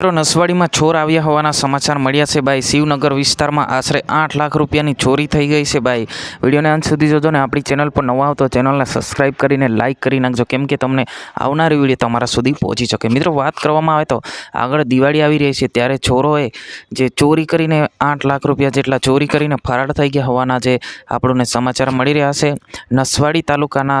મિત્રો નસવાડીમાં ચોર આવ્યા હોવાના સમાચાર મળ્યા છે ભાઈ. શિવનગર વિસ્તારમાં આશરે આઠ લાખ રૂપિયાની ચોરી થઈ ગઈ છે ભાઈ. વિડીયોને અંત સુધી જોજો ને આપણી ચેનલ પર નવા આવતો ચેનલને સબસ્ક્રાઈબ કરીને લાઇક કરી નાખજો કેમ કે તમને આવનારી વીડિયો તમારા સુધી પહોંચી શકે. મિત્રો વાત કરવામાં આવે તો આગળ દિવાળી આવી રહી છે ત્યારે ચોરોએ જે ચોરી કરીને આઠ લાખ રૂપિયા જેટલા ચોરી કરીને ફરાર થઈ ગયા હોવાના જે આપણને સમાચાર મળી રહ્યા છે. નસવાડી તાલુકાના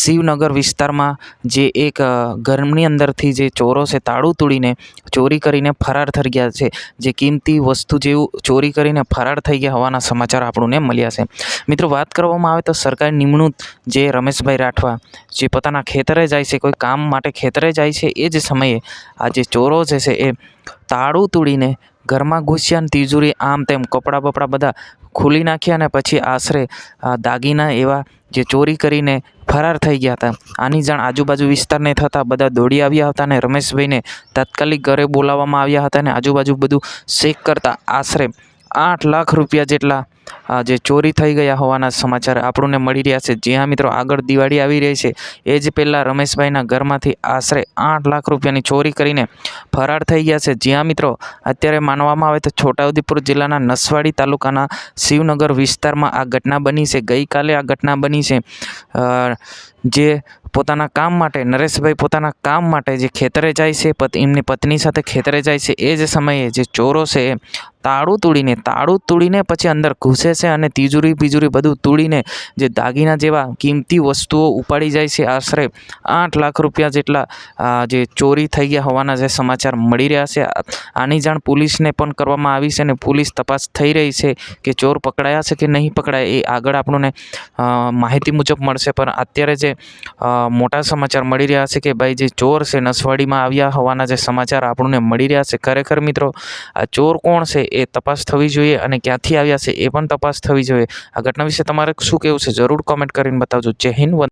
શિવનગર વિસ્તારમાં જે એક ઘરની અંદરથી જે ચોરો છે તાળું તોડીને ચોરી કરીને ફરાર થઈ ગયા છે. જે કિંમતી વસ્તુ જેવું ચોરી કરીને ફરાર થઈ ગયા હોવાના સમાચાર આપણને મળ્યા છે. મિત્રો, વાત કરવામાં આવે તો સરકારી નિમણૂક જે રમેશભાઈ રાઠવા, જે પોતાના ખેતરે જાય છે, કોઈ કામ માટે ખેતરે જાય છે, એ જ સમયે આ જે ચોરો છે એ તાળું તોડીને ઘરમાં ઘૂસ્યા ને તિજોરી, આમ તેમ, કપડાં બપડા બધા ખોલી નાખ્યા અને પછી આશરે દાગીના એવા જે ચોરી કરીને ફરાર થઈ ગયા હતા. આની જાણ આજુબાજુ વિસ્તારને થતાં બધા દોડી આવ્યા હતા અને રમેશભાઈને તાત્કાલિક ઘરે બોલાવવામાં આવ્યા હતા અને આજુબાજુ બધું ચેક કરતાં આશરે આઠ લાખ રૂપિયા જેટલા જે ચોરી થઈ ગયા હોવાના સમાચાર આપણને મળી રહ્યા છે. જ્યાં મિત્રો, આગળ દિવાળી આવી રહી છે. એ જ પહેલાં રમેશભાઈના ઘરમાંથી આશરે આઠ લાખ રૂપિયાની ચોરી કરીને ફરાર થઈ ગયા છે. જ્યાં મિત્રો, અત્યારે માનવામાં આવે તો છોટાઉદેપુર જિલ્લાના નસવાડી તાલુકાના શિવનગર વિસ્તારમાં આ ઘટના બની છે. ગઈકાલે આ ઘટના બની છે. જે પોતાના કામ માટે, નરેશભાઈ પોતાના કામ માટે જે ખેતરે જાય છે એમની પત્ની સાથે ખેતરે જાય છે. એ જ સમયે જે ચોરો છે, એ તાળું તોડીને તાળું તોડીને પછી અંદર ઘૂસે છે અને તિજોરી બીજોરી બધું તોડીને જે દાગીના જેવા કિંમતી વસ્તુઓ ઉપાડી જાય છે, આશરે આઠ લાખ રૂપિયા જેટલા જે ચોરી થઈ ગયા હોવાના જે સમાચાર મળી રહ્યા છે. આની જાણ પોલીસને પણ કરવામાં આવી છે અને પોલીસ તપાસ થઈ રહી છે કે ચોર પકડાયા છે કે નહીં પકડાયા એ આગળ આપણને માહિતી મુજબ મળશે. પણ અત્યારે જે મોટા સમાચાર મળી રહ્યા છે કે ભાઈ જે ચોર છે, નસવાડીમાં આવ્યા હોવાના જે સમાચાર આપણને મળી રહ્યા છે. ખરેખર મિત્રો, આ ચોર કોણ છે એ તપાસ થવી જોઈએ અને ક્યાંથી આવ્યા છે એ પણ તપાસ થવી જોઈએ. આ ઘટના વિશે તમારે શું કહેવું છે? જરૂર કોમેન્ટ કરીને બતાવજો. જય હિન્દ